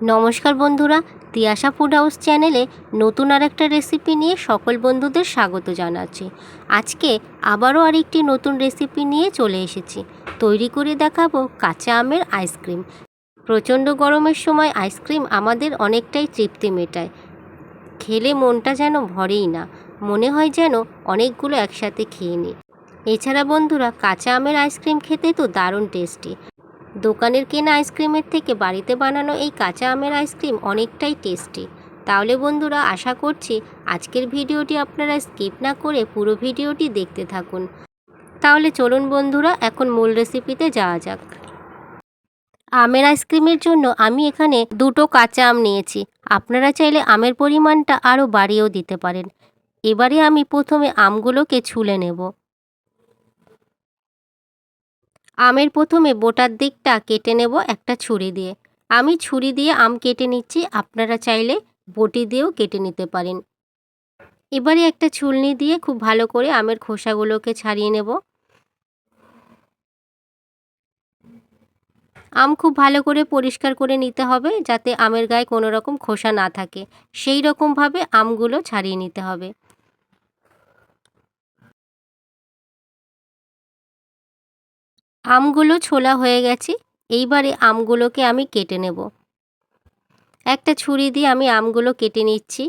নমস্কার বন্ধুরা, Tiyasha food house চ্যানেলে নতুন আর একটা রেসিপি নিয়ে সকল বন্ধুদের স্বাগত জানাচ্ছি। আজকে আবারও আরেকটি নতুন রেসিপি নিয়ে চলে এসেছি। তৈরি করে দেখাবো কাঁচা আমের আইসক্রিম প্রচণ্ড গরমের সময় আইসক্রিম আমাদের অনেকটাই তৃপ্তি মেটায়। খেলে মনটা যেন ভরেই না, মনে হয় যেন অনেকগুলো একসাথে খেয়ে নিই। এছাড়া বন্ধুরা, কাঁচা আমের আইসক্রিম খেতে তো দারুণ টেস্টি দোকানের কেনা আইসক্রিমের থেকে বাড়িতে বানানো এই কাঁচা আমের আইসক্রিম অনেকটাই টেস্টি। তাহলে বন্ধুরা, আশা করছি আজকের ভিডিওটি আপনারা স্কিপ না করে পুরো ভিডিওটি দেখতে থাকুন। তাহলে চলুন বন্ধুরা, এখন মূল রেসিপিতে যাওয়া যাক। আমের আইসক্রিমের জন্য আমি এখানে দুটো কাঁচা আম নিয়েছি। আপনারা চাইলে আমের পরিমাণটা আরও বাড়িয়েও দিতে পারেন। এবারে আমি প্রথমে আমগুলোকে ছুলে নেব। আমের প্রথমে বোটার দিকটা কেটে নেব একটা ছুরি দিয়ে। আমি ছুরি দিয়ে আম কেটে নিচ্ছি, আপনারা চাইলে বটি দিয়েও কেটে নিতে পারেন। এবারে একটা ছুলনি দিয়ে খুব ভালো করে আমের খোসাগুলোকে ছাড়িয়ে নেব। আম খুব ভালো করে পরিষ্কার করে নিতে হবে যাতে আমের গায়ে কোনো রকম খোসা না থাকে। সেই রকমভাবে আমগুলো ছাড়িয়ে নিতে হবে। আমগুলো ছোলা হয়ে গেছে, এইবারে আমগুলোকে আমি কেটে নেব। একটা ছুরি দিয়ে আমি আমগুলো কেটে নিচ্ছি।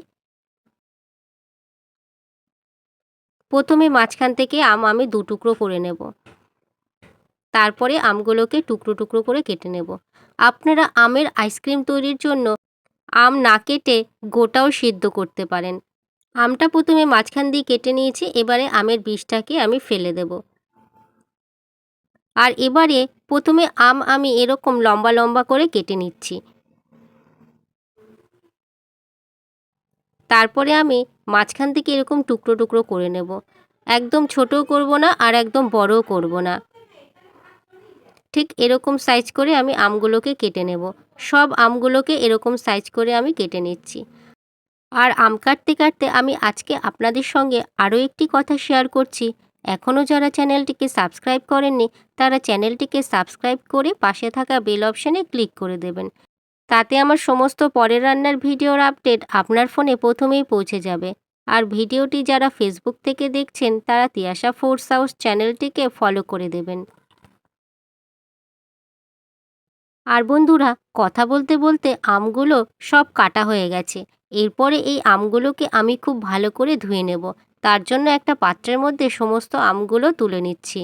প্রথমে মাঝখান থেকে আম আমি দু টুকরো করে নেব। তারপরে আমগুলোকে টুকরো টুকরো করে কেটে নেব। আপনারা আমের আইসক্রিম তৈরির জন্য আম না কেটে গোটাও সিদ্ধ করতে পারেন। আমটা প্রথমে মাঝখান দিয়ে কেটে নিয়েছি, এবারে আমের বীজটাকে আমি ফেলে দেবো। আর এবারে প্রথমে আম আমি এরকম লম্বা লম্বা করে কেটে নিচ্ছি। তারপরে আমি মাঝখান থেকে এরকম টুকরো টুকরো করে নেব। একদম ছোটও করব না আর একদম বড়ও করব না। ঠিক এরকম সাইজ করে আমি আমগুলোকে কেটে নেব। সব আমগুলোকে এরকম সাইজ করে আমি কেটে নিচ্ছি। আর আম কাটতে কাটতে আমি আজকে আপনাদের সঙ্গে আরও একটি কথা শেয়ার করছি। এখনও যারা চ্যানেলটিকে সাবস্ক্রাইব করেননি, তারা চ্যানেলটিকে সাবস্ক্রাইব করে পাশে থাকা বেল অপশানে ক্লিক করে দেবেন। তাতে আমার সমস্ত পরের রান্নার ভিডিওর আপডেট আপনার ফোনে প্রথমেই পৌঁছে যাবে। আর ভিডিওটি যারা ফেসবুক থেকে দেখছেন, তারা তিয়াশা ফোর্স হাউস চ্যানেলটিকে ফলো করে দেবেন। আর বন্ধুরা, কথা বলতে বলতে আমগুলো সব কাটা হয়ে গেছে। এরপরে এই আমগুলোকে আমি খুব ভালো করে ধুয়ে নেব। তার জন্য একটা পাত্রের মধ্যে সমস্ত আমগুলো তুলে নিচ্ছি।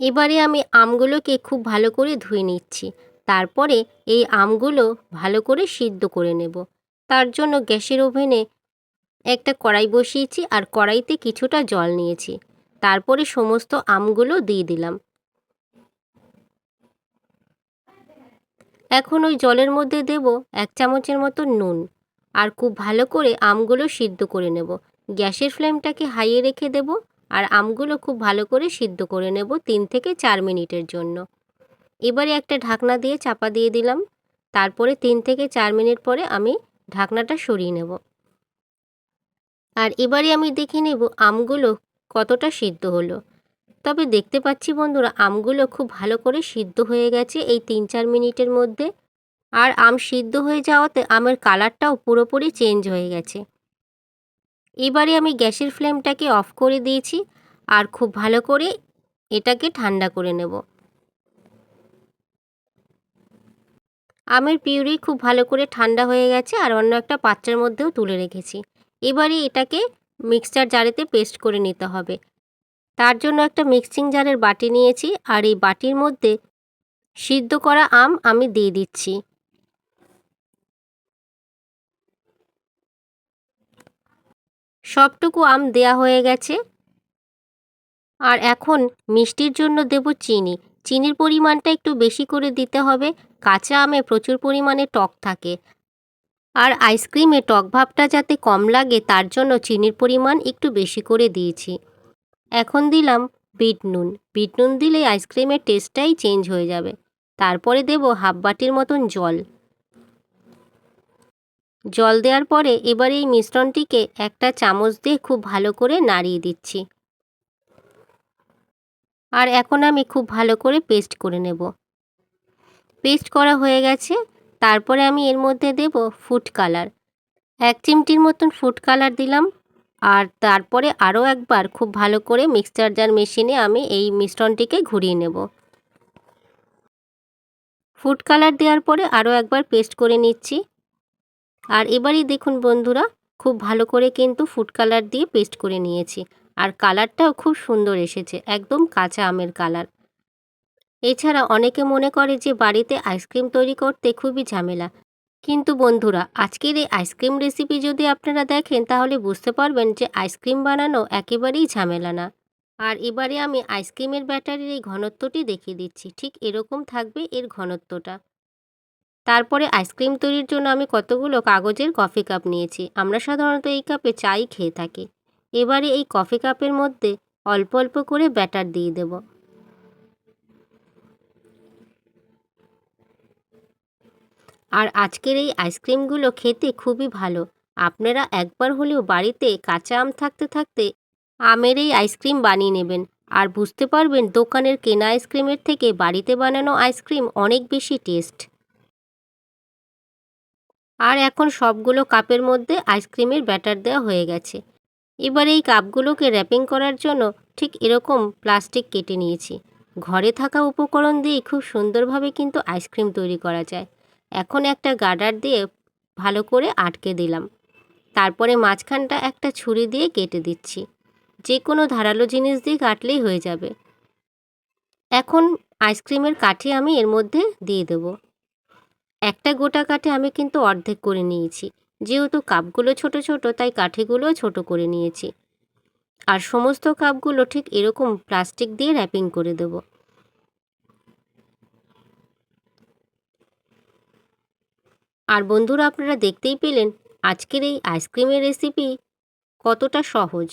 এবারে আমি আমগুলোকে খুব ভালো করে ধুয়ে নিচ্ছি। তারপরে এই আমগুলো ভালো করে সিদ্ধ করে নেব। তার জন্য গ্যাসের ওভেনে একটা কড়াই বসিয়েছি আর কড়াইতে কিছুটা জল নিয়েছি। তারপরে সমস্ত আমগুলো দিয়ে দিলাম। এখন ওই জলের মধ্যে দেব এক চামচের মতো নুন আর খুব ভালো করে আমগুলো সিদ্ধ করে নেব। গ্যাসের ফ্লেমটাকে হাইয়ে রেখে দেব আর আমগুলো খুব ভালো করে সিদ্ধ করে নেব তিন থেকে চার মিনিটের জন্য। এবারে একটা ঢাকনা দিয়ে চাপা দিয়ে দিলাম। তারপরে তিন থেকে চার মিনিট পরে আমি ঢাকনাটা সরিয়ে নেব। আর এবারে আমি দেখে নেব আমগুলো কতটা সিদ্ধ হলো। তবে দেখতে পাচ্ছি বন্ধুরা, আমগুলো খুব ভালো করে সিদ্ধ হয়ে গেছে এই তিন চার মিনিটের মধ্যে। আর আম সিদ্ধ হয়ে যাওয়াতে আমের কালারটাও পুরোপুরি চেঞ্জ হয়ে গেছে। এবারে আমি গ্যাসের ফ্লেমটাকে অফ করে দিয়েছি আর খুব ভালো করে এটাকে ঠান্ডা করে নেব। আমের পিউরি খুব ভালো করে ঠান্ডা হয়ে গেছে আর অন্য একটা পাত্রের মধ্যেও তুলে রেখেছি। এবারে এটাকে মিক্সচার জারেতে পেস্ট করে নিতে হবে। তার জন্য একটা মিক্সিং জারের বাটি নিয়েছি আর এই বাটির মধ্যে সিদ্ধ করা আম আমি দিয়ে দিচ্ছি। সবটুকু আম দেয়া হয়ে গেছে। আর এখন মিষ্টির জন্য দেব চিনি। চিনির পরিমাণটা একটু বেশি করে দিতে হবে। কাঁচা আমে প্রচুর পরিমাণে টক থাকে। আর আইসক্রিমে টক ভাবটা যাতে কম লাগে তার জন্য চিনির পরিমাণ একটু বেশি করে দিয়েছি। এখন দিলাম বিট নুন। বিট নুন দিলে আইসক্রিমের টেস্টটাই চেঞ্জ হয়ে যাবে। তারপরে দেব হাফ বাটির মতন জল। জল দেওয়ার পরে এবার এই মিশ্রণটিকে একটা চামচ দিয়ে খুব ভালো করে নাড়িয়ে দিচ্ছি। আর এখন আমি খুব ভালো করে পেস্ট করে নেব। পেস্ট করা হয়ে গেছে। তারপরে আমি এর মধ্যে দেব ফুড কালার। এক চিমটির মতন ফুড কালার দিলাম। আর তারপরে আরও একবার খুব ভালো করে মিক্সচার জার মেশিনে আমি এই মিশ্রণটিকে ঘুরিয়ে নেব। ফুড কালার দেওয়ার পরে আরও একবার পেস্ট করে নিচ্ছি। আর এবারই দেখুন বন্ধুরা, খুব ভালো করে কিন্তু ফুড কালার দিয়ে পেস্ট করে নিয়েছি। আর কালারটাও খুব সুন্দর এসেছে, একদম কাঁচা আমের কালার এছাড়া অনেকে মনে করে যে বাড়িতে আইসক্রিম তৈরি করতে খুবই ঝামেলা। কিন্তু বন্ধুরা, আজকের এই আইসক্রিম রেসিপি যদি আপনারা দেখেন, তাহলে বুঝতে পারবেন যে আইসক্রিম বানানো একেবারেই ঝামেলা না। আর এবারে আমি আইসক্রিমের ব্যাটারির এই ঘনত্বটি দেখিয়ে দিচ্ছি, ঠিক এরকম থাকবে এর ঘনত্বটা। তারপরে আইসক্রিম তৈরির জন্য আমি কতগুলো কাগজের কফি কাপ নিয়েছি, আমরা সাধারণত এই কাপে চাই খেয়ে থাকি। এবারে এই কফি কাপের মধ্যে অল্প অল্প করে ব্যাটার দিয়ে দেব। আর আজকের এই আইসক্রিমগুলো খেতে খুবই ভালো। আপনারা একবার হলেও বাড়িতে কাঁচা আম থাকতে থাকতে আমের এই আইসক্রিম বানিয়ে নেবেন। আর বুঝতে পারবেন দোকানের কেনা আইসক্রিমের থেকে বাড়িতে বানানো আইসক্রিম অনেক বেশি টেস্ট। আর এখন সবগুলো কাপের মধ্যে আইসক্রিমের ব্যাটার দেওয়া হয়ে গেছে। এবার এই কাপগুলোকে র্যাপিং করার জন্য ঠিক এরকম প্লাস্টিক কেটে নিয়েছি। ঘরে থাকা উপকরণ দিয়ে খুব সুন্দরভাবে কিন্তু আইসক্রিম তৈরি করা যায়। এখন একটা গার্ডার দিয়ে ভালো করে আটকে দিলাম। তারপরে মাঝখানটা একটা ছুরি দিয়ে কেটে দিচ্ছি। যে কোনো ধারালো জিনিস দিয়ে কাটলেই হয়ে যাবে। এখন আইসক্রিমের কাঠি আমি এর মধ্যে দিয়ে দেব। একটা গোটা কাঠে আমি কিন্তু অর্ধেক করে নিয়েছি। যেহেতু কাপগুলো ছোট ছোট, তাই কাঠিগুলোও ছোট করে নিয়েছি। আর সমস্ত কাপগুলো ঠিক এরকম প্লাস্টিক দিয়ে র্যাপিং করে দেব। আর বন্ধুরা আপনারা দেখতেই পেলেন আজকের এই আইসক্রিমের রেসিপি কতটা সহজ।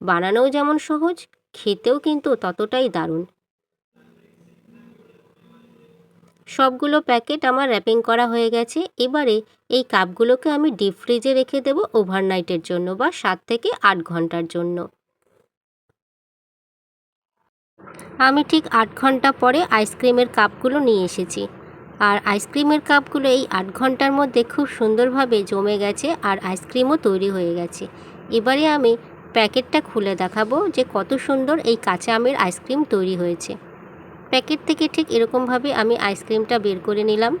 বানানোও যেমন সহজ, খেতেও কিন্তু ততটাই দারুণ। সবগুলো প্যাকেট আমার র্যাপিং করা হয়ে গেছে। এবারে এই কাপগুলোকে আমি ডিপ ফ্রিজে রেখে দেব ওভারনাইটের জন্য বা সাত থেকে আট ঘণ্টার জন্য। আমি ঠিক আট ঘণ্টা পরে আইসক্রিমের কাপগুলো নিয়ে এসেছি। আর আইসক্রিমের কাপগুলো এই আট ঘণ্টার মধ্যে খুব সুন্দরভাবে জমে গেছে আর আইসক্রিমও তৈরি হয়ে গেছে। এবারে আমি প্যাকেটটা খুলে দেখাবো যে কত সুন্দর এই কাঁচা আমের আইসক্রিম তৈরি হয়েছে। প্যাকেট থেকে ঠিক এরকমভাবে আমি আইসক্রিমটা বের করে নিলাম।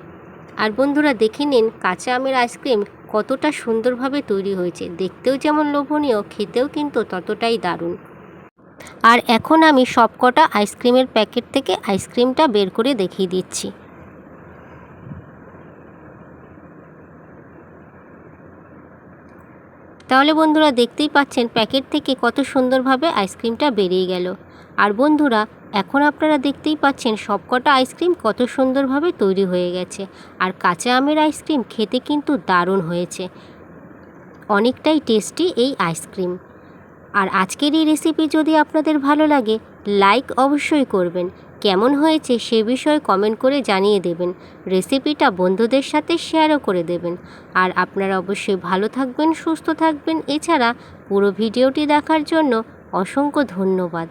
আর বন্ধুরা দেখে নিন, কাঁচা আমের আইসক্রিম কতটা সুন্দরভাবে তৈরি হয়েছে। দেখতেও যেমন লোভনীয়, খেতেও কিন্তু ততটাই দারুণ। আর এখন আমি সবকটা আইসক্রিমের প্যাকেট থেকে আইসক্রিমটা বের করে দেখিয়ে দিচ্ছি। তাহলে বন্ধুরা দেখতেই পাচ্ছেন প্যাকেট থেকে কত সুন্দরভাবে আইসক্রিমটা বেরিয়ে গেল। আর বন্ধুরা, এখন আপনারা দেখতেই পাচ্ছেন সবকটা আইসক্রিম কত সুন্দরভাবে তৈরি হয়ে গেছে। আর কাঁচা আমের আইসক্রিম খেতে কিন্তু দারুণ হয়েছে। অনেকটাই টেস্টি এই আইসক্রিম। আর আজকের এই রেসিপি যদি আপনাদের ভালো লাগে, লাইক অবশ্যই করবেন। কেমন হয়েছে সে বিষয়ে কমেন্ট করে জানিয়ে দেবেন। রেসিপিটা বন্ধুদের সাথে শেয়ারও করে দেবেন। আর আপনারা অবশ্যই ভালো থাকবেন, সুস্থ থাকবেন। এছাড়া পুরো ভিডিওটি দেখার জন্য অসংখ্য ধন্যবাদ।